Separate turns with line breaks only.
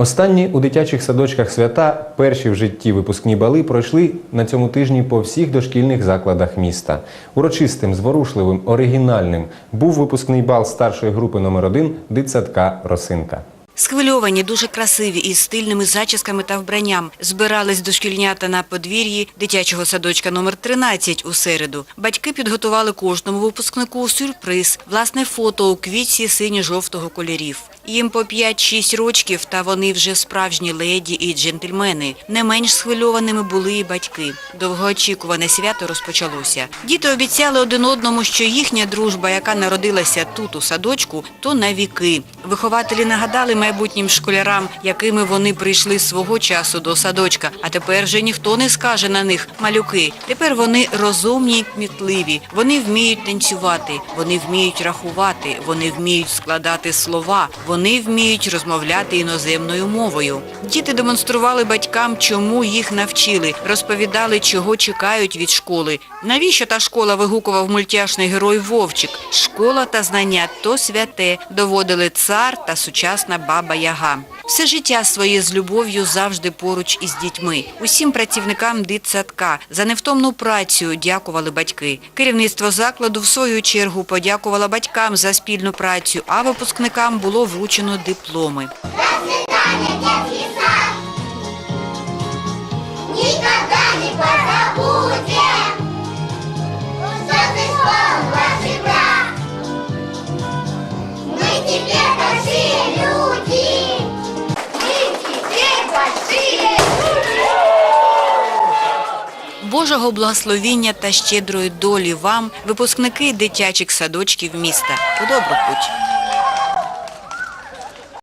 Останні у дитячих садочках свята, перші в житті випускні бали пройшли на цьому тижні по всіх дошкільних закладах міста. Урочистим, зворушливим, оригінальним був випускний бал старшої групи номер 1 дитсадка Росинка.
Схвильовані, дуже красиві із стильними зачісками та вбранням. Збирались дошкільнята на подвір'ї дитячого садочка номер 13 у середу. Батьки підготували кожному випускнику сюрприз, власне фото у квітці синьо-жовтого кольорів. Їм по 5-6 рочків, та вони вже справжні леді і джентльмени. Не менш схвильованими були і батьки. Довгоочікуване свято розпочалося. Діти обіцяли один одному, що їхня дружба, яка народилася тут у садочку, то на віки. Вихователі нагадали майбутнім школярам, якими вони прийшли свого часу до садочка. А тепер вже ніхто не скаже на них малюки. Тепер вони розумні й кмітливі. Вони вміють танцювати, вони вміють рахувати, вони вміють складати слова, вони вміють розмовляти іноземною мовою. Діти демонстрували батькам, чому їх навчили, розповідали, чого чекають від школи. Навіщо та школа вигукував мультяшний герой Вовчик? Школа та знання то святе, доводили цар та сучасна баба Яга. Все життя своє з любов'ю завжди поруч із дітьми. Усім працівникам дитсадка за невтомну працю дякували батьки. Керівництво закладу в свою чергу подякувало батькам за спільну працю, а випускникам було вручено дипломи. Божого благословіння та щедрої долі вам, випускники дитячих садочків міста. У добру путь!